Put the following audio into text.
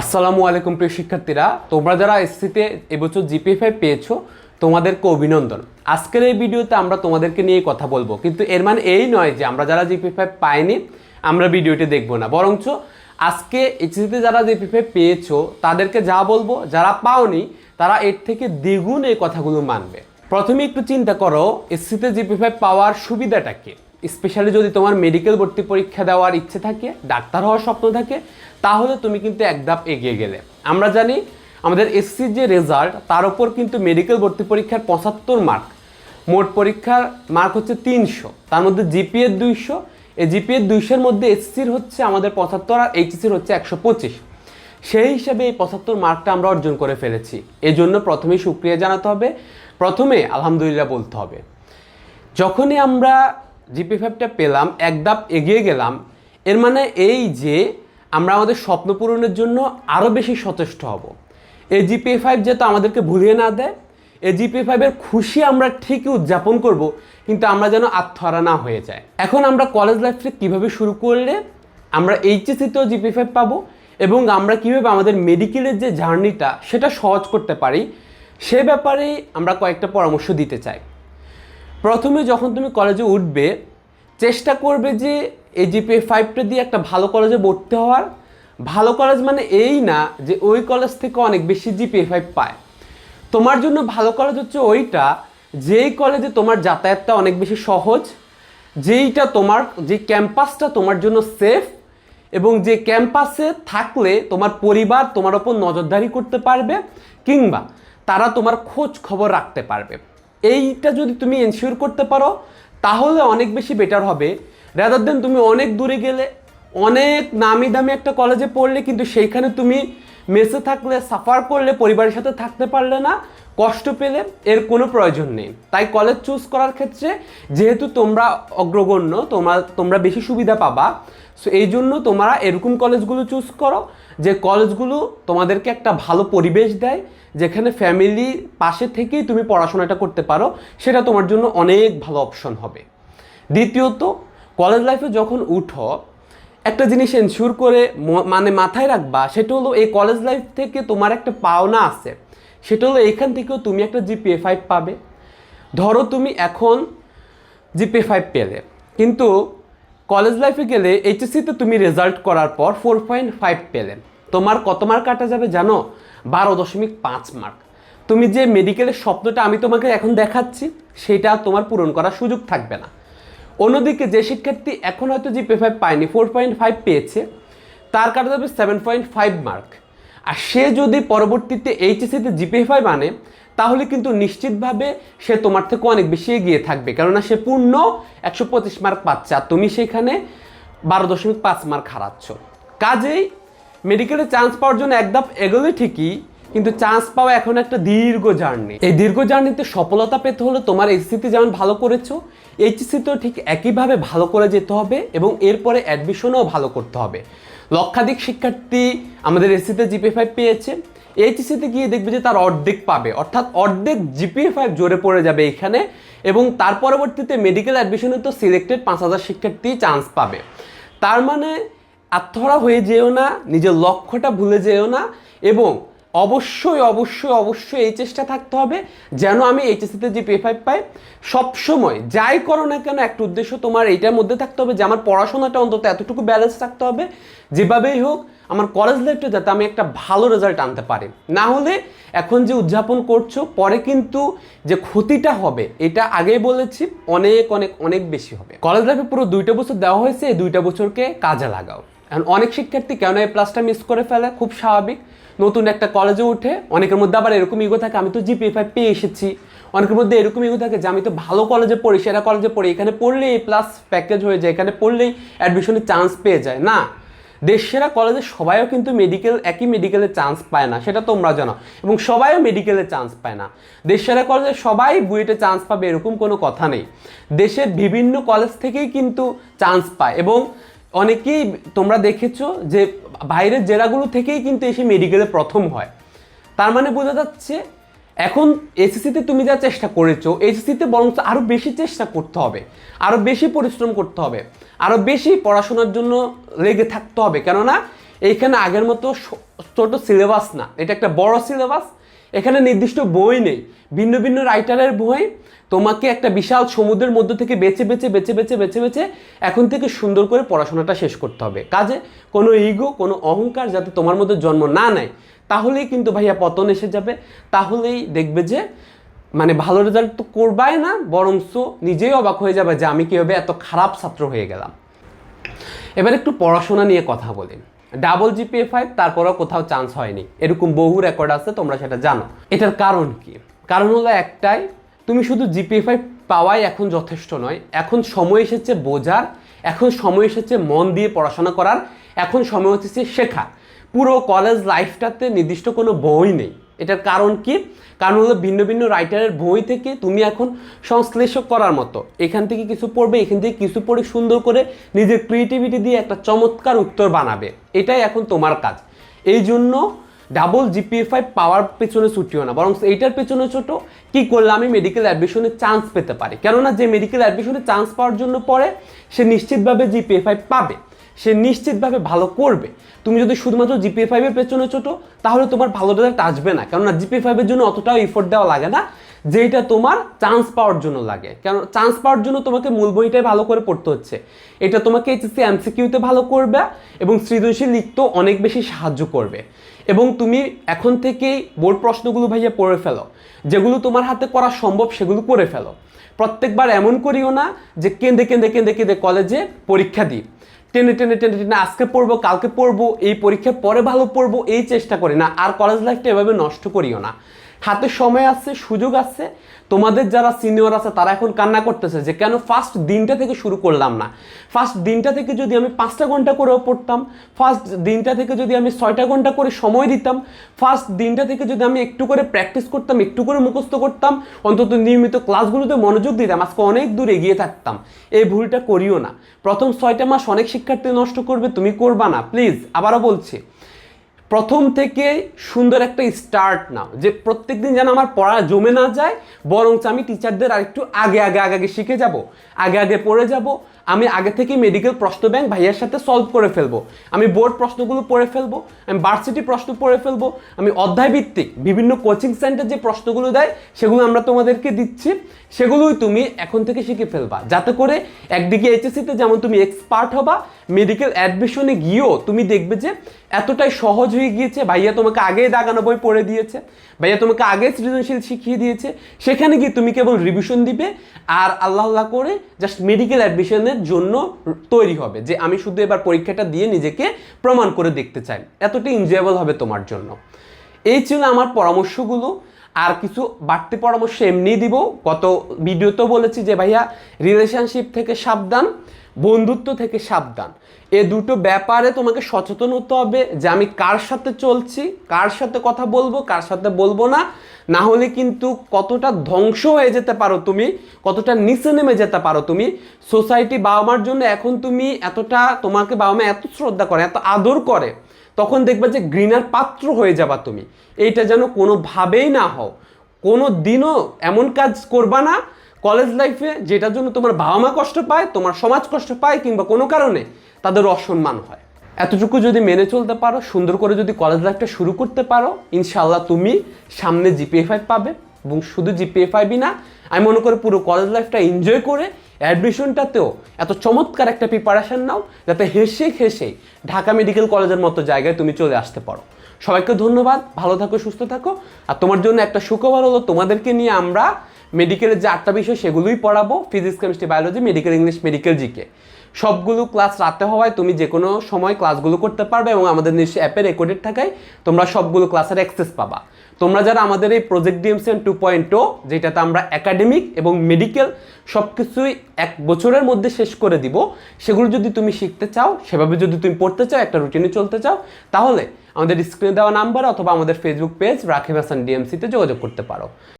আসসালামু আলাইকুম প্রিয় শিক্ষার্থীরা, তোমরা যারা এসসিতে এবছর জিপিএফআই পেয়েছ, তোমাদেরকে অভিনন্দন। আজকের এই ভিডিওতে আমরা তোমাদেরকে নিয়ে কথা বলব, কিন্তু এর মানে এই নয় যে আমরা যারা জিপিএফআই পাইনি, আমরা ভিডিওটি দেখব না। বরঞ্চ আজকে এইচএসিতে যারা জিপিএফআই পেয়েছ, তাদেরকে যা বলব, যারা পাওনি, তারা এর থেকে দ্বিগুণ এই কথাগুলো মানবে। প্রথমে একটু চিন্তা করো, এসসিতে জিপিএফআই পাওয়ার সুবিধাটা কি? স্পেশালি যদি তোমার মেডিকেল ভর্তি পরীক্ষা দেওয়ার ইচ্ছে থাকে, ডাক্তার হওয়ার স্বপ্ন থাকে, তাহলে তুমি কিন্তু এক ধাপ এগিয়ে গেলে। আমরা জানি আমাদের এসসির যে রেজাল্ট তার উপর কিন্তু মেডিকেল ভর্তি পরীক্ষার পঁচাত্তর মার্ক মোট পরীক্ষার মার্ক হচ্ছে তিনশো। তার মধ্যে জিপিএর দুইশো। এই জিপিএর দুইশোর মধ্যে এসসির হচ্ছে আমাদের পঁচাত্তর আর এইচএসির হচ্ছে একশো পঁচিশ। সেই হিসাবে এই পঁচাত্তর মার্কটা আমরা অর্জন করে ফেলেছি। এই জন্য প্রথমেই সুক্রিয়া জানাতে হবে। প্রথমে আলহামদুলিল্লাহ বলতে হবে। যখনই আমরা জিপি ফাইভটা পেলাম, এক ধাপ এগিয়ে গেলাম। এর মানে এই যে আমরা আমাদের স্বপ্ন পূরণের জন্য আরও বেশি সচেষ্ট হব। এই জিপি ফাইভ যাতে আমাদেরকে ভুলিয়ে না দেয়, এই জিপি ফাইভের খুশি আমরা ঠিকই উদযাপন করব, কিন্তু আমরা যেন আত্মহারা না হয়ে যায়। এখন আমরা কলেজ লাইফটা কীভাবে শুরু করলে আমরা এইচএসিতেও জিপি ফাইভ পাবো এবং আমরা কীভাবে আমাদের মেডিকেলের যে জার্নিটা সেটা সহজ করতে পারি, সে ব্যাপারে আমরা কয়েকটা পরামর্শ দিতে চাই। প্রথমে যখন তুমি কলেজে উঠবে, চেষ্টা করবে যে এই জিপিএ ফাইভটা দিয়ে একটা ভালো কলেজে ভর্তি হওয়ার। ভালো কলেজ মানে এই না যে ওই কলেজ থেকে অনেক বেশি জিপিএ ফাইভ পায়। তোমার জন্য ভালো কলেজ হচ্ছে ওইটা, যেই কলেজে তোমার যাতায়াতটা অনেক বেশি সহজ, যেইটা তোমার যে ক্যাম্পাসটা তোমার জন্য সেফ এবং যে ক্যাম্পাসে থাকলে তোমার পরিবার তোমার ওপর নজরদারি করতে পারবে কিংবা তারা তোমার খোঁজ খবর রাখতে পারবে। এইটা যদি তুমি এনশিওর করতে পারো, তাহলে অনেক বেশি বেটার হবে। রাদার দেন তুমি অনেক দূরে গেলে, অনেক নামি দামি একটা কলেজে পড়লে কিন্তু সেইখানে তুমি মেসে থাকলে সাফার করলে, পরিবারের সাথে থাকতে পারলে না, কষ্ট পেলে এর কোনো প্রয়োজন নেই। তাই কলেজ চুজ করার ক্ষেত্রে যেহেতু তোমরা অগ্রগণ্য, তোমরা তোমরা বেশি সুবিধা পাবা সো এই জন্য তোমরা এরকম কলেজগুলো চুজ করো, যে কলেজগুলো তোমাদেরকে একটা ভালো পরিবেশ দেয়, যেখানে ফ্যামিলি পাশে থেকেই তুমি পড়াশোনাটা করতে পারো, সেটা তোমার জন্য অনেক ভালো অপশন হবে। দ্বিতীয়ত কলেজ লাইফে যখন উঠো একটা জিনিস এনশিওর করে মানে মাথায় রাখবা, সেটা হলো এই কলেজ লাইফ থেকে তোমার একটা পাওনা আছে। সেটা হলো এখান থেকেও তুমি একটা জিপিএ ফাইভ পাবে। ধরো তুমি এখন জিপিএ ফাইভ পেলে। কিন্তু কলেজ লাইফে গেলে এইচএসসিতে তুমি রেজাল্ট করার পর ফোর পয়েন্ট ফাইভ পেলে। তোমার কত মার্ক কাটা যাবে জানো? বারো দশমিক পাঁচ মার্ক তুমি যে মেডিকেলের স্বপ্নটা আমি তোমাকে এখন দেখাচ্ছি, সেটা তোমার পূরণ করার সুযোগ থাকবে না। অন্যদিকে যে শিক্ষার্থী এখন হয়তো জিপে ফাইভ পায়নি ফোর পয়েন্ট ফাইভ পেয়েছে, তার কাটা যাবে সেভেন পয়েন্ট ফাইভ মার্ক আর সে যদি পরবর্তীতে এইচএসিতে জিপে ফাইভ আনে, তাহলে কিন্তু নিশ্চিতভাবে সে তোমার থেকে অনেক বেশি এগিয়ে থাকবে। কেননা সে পূর্ণ একশো পঁচিশ মার্ক পাচ্ছে আর তুমি সেখানে বারো দশমিক পাঁচ মার্ক হারাচ্ছ। কাজেই মেডিকেলে চান্স পাওয়ার জন্য এক ধাপ এগোলে ঠিকই কিন্তু চান্স পাওয়া এখন একটা দীর্ঘ জার্নি এই দীর্ঘ জার্নিতে সফলতা পেতে হলে তোমার এইচসিতে যেমন ভালো করেছ এইচসিতেও ঠিক একইভাবে ভালো করে যেতে হবে এবং এরপরে অ্যাডমিশনও ভালো করতে হবে। লক্ষাধিক শিক্ষার্থী আমাদের এসিতে জিপি ফাইভ পেয়েছে। এইচএসিতে গিয়ে দেখবে যে তার অর্ধেক পাবে। অর্থাৎ অর্ধেক জিপিএ ফাইভ জোরে পড়ে যাবে এখানে এবং তার পরবর্তীতে মেডিকেল অ্যাডমিশনে তো সিলেক্টেড পাঁচ হাজার শিক্ষার্থী চান্স পাবে। তার মানে আত্মহারা হয়ে যেও না, নিজের লক্ষ্যটা ভুলে যেও না এবং অবশ্যই অবশ্যই অবশ্যই এই চেষ্টা থাকতে হবে যেন আমি এইচএসিতে যে পে ফাইভ পাই। সবসময় যাই করো না কেন, একটা উদ্দেশ্য তোমার এইটার মধ্যে থাকতে হবে যে আমার পড়াশোনাটা অন্তত এতটুকু ব্যালেন্স থাকতে হবে। যেভাবেই হোক, আমার কলেজ লাইফটা যাতে আমি একটা ভালো রেজাল্ট আনতে পারি। না হলে এখন যে উদযাপন করছ, পরে কিন্তু যে ক্ষতিটা হবে, এটা আগেই বলেছি, অনেক অনেক অনেক বেশি হবে। কলেজ লাইফে পুরো দুইটা বছর দেওয়া হয়েছে, এই দুইটা বছরকে কাজে লাগাও। এখন অনেক শিক্ষার্থী কেন এই প্লাসটা মিস করে ফেলে? খুব স্বাভাবিক। নতুন একটা কলেজে উঠে অনেকের মধ্যে আবার এরকম ইগো থাকে, আমি তো জিপিএ ফাইভ পেয়ে এসেছি। অনেকের মধ্যে এরকম ইগো থাকে যে, আমি তো ভালো কলেজে পড়ি, সেরা কলেজে পড়ি, এখানে পড়লেই প্লাস প্যাকেজ হয়ে যায়, এখানে পড়লেই অ্যাডমিশনের চান্স পেয়ে যায়। না, দেশ সেরা কলেজে সবাইও কিন্তু মেডিকেল একই মেডিকেলে চান্স পায় না, সেটা তোমরা জানো। এবং সবাইও মেডিকেলে চান্স পায় না। দেশ সেরা কলেজে সবাই বুয়েটে চান্স পাবে, এরকম কোনো কথা নেই। দেশের বিভিন্ন কলেজ থেকেই কিন্তু চান্স পায় এবং অনেকেই তোমরা দেখেছ যে বাইরের জেলাগুলো থেকেই কিন্তু এসে মেডিকেলে প্রথম হয়। তার মানে বোঝা যাচ্ছে এখন এসএসসিতে তুমি যা চেষ্টা করেছ এসএসসিতে বরং আরও বেশি চেষ্টা করতে হবে আরও বেশি পরিশ্রম করতে হবে আরও বেশি পড়াশোনার জন্য লেগে থাকতে হবে। কেননা, এইখানে আগের মতো ছোট সিলেবাস না, এটা একটা বড় সিলেবাস এখানে নির্দিষ্ট বই নেই। ভিন্ন ভিন্ন রাইটারের বই তোমাকে একটা বিশাল সমুদ্রের মধ্য থেকে বেছে বেছে বেছে বেছে বেছে বেছে এখন থেকে সুন্দর করে পড়াশোনাটা শেষ করতে হবে। কাজে কোনো ইগো কোনো অহংকার যাতে তোমার মধ্যে জন্ম না নেয়, তাহলেই কিন্তু ভাইয়া পতন এসে যাবে। তাহলেই দেখবে যে মানে ভালো রেজাল্ট তো করবাই না বরংস নিজেই অবাক হয়ে যাবে যে আমি কীভাবে এত খারাপ ছাত্র হয়ে গেলাম। এবার একটু পড়াশোনা নিয়ে কথা বলি। ডাবল জিপিএ ফাইভ তারপরেও কোথাও চান্স হয়নি। এরকম বহু রেকর্ড আছে, তোমরা সেটা জানো। এটার কারণ কি? কারণ হলো একটাই, তুমি শুধু জিপিএ ফাইভ পাওয়াই এখন যথেষ্ট নয়। এখন সময় এসেছে বোঝার, এখন সময় এসেছে মন দিয়ে পড়াশোনা করার, এখন সময় হচ্ছে শেখা। পুরো কলেজ লাইফটাতে নির্দিষ্ট কোনো বই নেই। এটার কারণ কি? কারণ হলো ভিন্ন ভিন্ন রাইটারের বই থেকে তুমি এখন সংশ্লেষ করার মতো। এখান থেকে কিছু পড়বে, এখান থেকে কিছু পড়ে সুন্দর করে নিজের ক্রিয়েটিভিটি দিয়ে একটা চমৎকার উত্তর বানাবে। এটাই এখন তোমার কাজ। এই জন্য ডাবল জিপিএ ফাইভ পাওয়ার পেছনে ছুটিও না। বরং এইটার পেছনে ছোট, কি করলে আমি মেডিকেল অ্যাডমিশনে চান্স পেতে পারি? কেননা যে মেডিকেল অ্যাডমিশনে চান্স পাওয়ার জন্য পড়ে, সে নিশ্চিতভাবে জিপিএ ফাইভ পাবে। সে নিশ্চিতভাবে ভালো করবে। তুমি যদি শুধুমাত্র জিপিএ ফাইভের পেছনে ছোটো, তাহলে তোমার ভালো রেজাল্ট আসবে না। কেননা জিপিএ ফাইভের জন্য অতটাও এফোর্ট দেওয়া লাগে না যেটা তোমার চান্স পাওয়ার জন্য লাগে। কারণ চান্স পাওয়ার জন্য তোমাকে মূল বইটাই ভালো করে পড়তে হচ্ছে। এটা তোমাকে এইচএসসি এমসিকিউতে ভালো করবে এবং সৃজনশীল লিখতেও অনেক বেশি সাহায্য করবে। এবং তুমি এখন থেকেই বোর্ড প্রশ্নগুলো ভাইয়া পড়ে ফেলো। যেগুলো তোমার হাতে করা সম্ভব সেগুলো করে ফেলো। প্রত্যেকবার এমন করিও না যে কেঁদে কেঁদে কেঁদে কেঁদে কলেজে পরীক্ষা দিই। টেনে টেনে টেনে টেনে আজকে পড়ব, কালকে পড়ব, এই পরীক্ষা পরে ভালো পড়ব, এই চেষ্টা করি না। আর কলেজ লাইফটা এভাবে নষ্ট করিও না। হাতে সময় আছে, সুযোগ আছে। তোমাদের যারা সিনিয়র আছে, তারা এখন কান্না করতেছে যে, কেন ফার্স্ট দিনটা থেকে শুরু করলাম না? ফার্স্ট দিনটা থেকে যদি আমি পাঁচটা ঘণ্টা করেও পড়তাম ফার্স্ট দিনটা থেকে যদি আমি ছয়টা ঘণ্টা করে সময় দিতাম ফার্স্ট দিনটা থেকে যদি আমি একটু করে প্র্যাকটিস করতাম, একটু করে মুখস্থ করতাম, অন্তত নিয়মিত ক্লাসগুলোতে মনোযোগ দিতাম, আজকে অনেক দূর এগিয়ে থাকতাম। এই ভুলটা করিও না। প্রথম ছয়টা মাস অনেক শিক্ষার্থী নষ্ট করবে, তুমি করবা না। প্লিজ আবারও বলছি প্রথম থেকে সুন্দর একটা স্টার্ট নাও। যে প্রত্যেক দিন যেন আমার পড়া জমে না যায়, বরঞ্চ আমি টিচারদের আরেকটু আগে আগে আগে আগে শিখে যাব, আগে আগে পড়ে যাব। আমি আগে থেকে মেডিকেল প্রশ্ন ব্যাংক ভাইয়ার সাথে সলভ করে ফেলব। আমি বোর্ড প্রশ্নগুলো পড়ে ফেলব, আমি ভার্সিটি প্রশ্ন পড়ে ফেলব, আমি অধ্যায় ভিত্তিক বিভিন্ন কোচিং সেন্টার যে প্রশ্নগুলো দেয়, সেগুলো আমরা তোমাদেরকে দিচ্ছি। সেগুলোই তুমি এখন থেকে শিখে ফেলবা। যাতে করে একদিকে এইচএসসিতে যেমন তুমি এক্সপার্ট হবা মেডিকেল অ্যাডমিশনে গিয়েও তুমি দেখবে যে এতটাই সহজ হয়ে গিয়েছে। ভাইয়া তোমাকে আগেই দাগানো বই পড়ে দিয়েছে, ভাইয়া তোমাকে আগে সৃজনশীল শিখিয়ে দিয়েছে। সেখানে গিয়ে তুমি কেবল রিভিশন দিবে, আর আল্লাহ আল্লাহ করে জাস্ট মেডিকেল অ্যাডমিশনের জন্য তৈরি হবে, যে আমি শুধু এবার পরীক্ষাটা দিয়ে নিজেকে প্রমাণ করে দেখতে চাই। এতটাই এনজয়েবল হবে তোমার জন্য। এই ছিল আমার পরামর্শগুলো। আর কিছু বাড়তি পরামর্শ এমনি দিব। গত ভিডিওতেও বলেছি যে, ভাইয়া রিলেশনশিপ থেকে সাবধান। বন্ধুত্ব থেকে সাবধান। এ দুটো ব্যাপারে তোমাকে সচেতন হতে হবে যে আমি কার সাথে চলছি, কার সাথে কথা বলব, কার সাথে বলব না। না হলে কিন্তু কতটা ধ্বংস হয়ে যেতে পারো তুমি, কতটা নিচে নেমে যেতে পারো তুমি। সোসাইটি বাবা মার জন্য এখন তুমি এতটা তোমাকে বাবা মা এত শ্রদ্ধা করে, এত আদর করে, তখন দেখবে যে গ্রিনার পাত্র হয়ে যাবা তুমি। এইটা যেন কোনোভাবেই না হও। কোনো দিনও এমন কাজ করবা না কলেজ লাইফে যেটার জন্য তোমার বাবা মা কষ্ট পায়, তোমার সমাজ কষ্ট পায় কিংবা কোনো কারণে তাদের অসম্মান হয়। এতটুকু যদি মেনে চলতে পারো, সুন্দর করে যদি কলেজ লাইফটা শুরু করতে পারো ইনশাল্লাহ তুমি সামনে জিপিএ ফাইভ পাবে এবং শুধু জিপিএ ফাইভই না, আমি মনে করি পুরো কলেজ লাইফটা এনজয় করে অ্যাডমিশনটাতেও এত চমৎকার একটা প্রিপারেশন নাও, যাতে হেসে হেসে ঢাকা মেডিকেল কলেজের মতো জায়গায় তুমি চলে আসতে পারো। সবাইকে ধন্যবাদ, ভালো থাকো, সুস্থ থাকো। আর তোমার জন্য একটা সুখবর হলো, তোমাদেরকে নিয়ে আমরা মেডিকেলের যে আটটা বিষয় সেগুলোই পড়াবো physics chemistry biology medical English medical GK সবগুলো ক্লাস রাতে হওয়ায় তুমি যে কোনো সময় ক্লাসগুলো করতে পারবে এবং আমাদের নিশ্চয়ই অ্যাপে রেকর্ডেড থাকায় তোমরা সবগুলো ক্লাসের অ্যাক্সেস পাবা। তোমরা যারা আমাদের এই project DMCN two point o যেটাতে আমরা একাডেমিক এবং মেডিকেল সব কিছুই এক বছরের মধ্যে শেষ করে দিব, সেগুলো যদি তুমি শিখতে চাও, সেভাবে যদি তুমি পড়তে চাও, একটা রুটিনে চলতে চাও, তাহলে আমাদের স্ক্রিনে দেওয়া নাম্বার অথবা আমাদের ফেসবুক পেজ রাখিব হাসান ডিএমসিতে যোগাযোগ করতে পারো।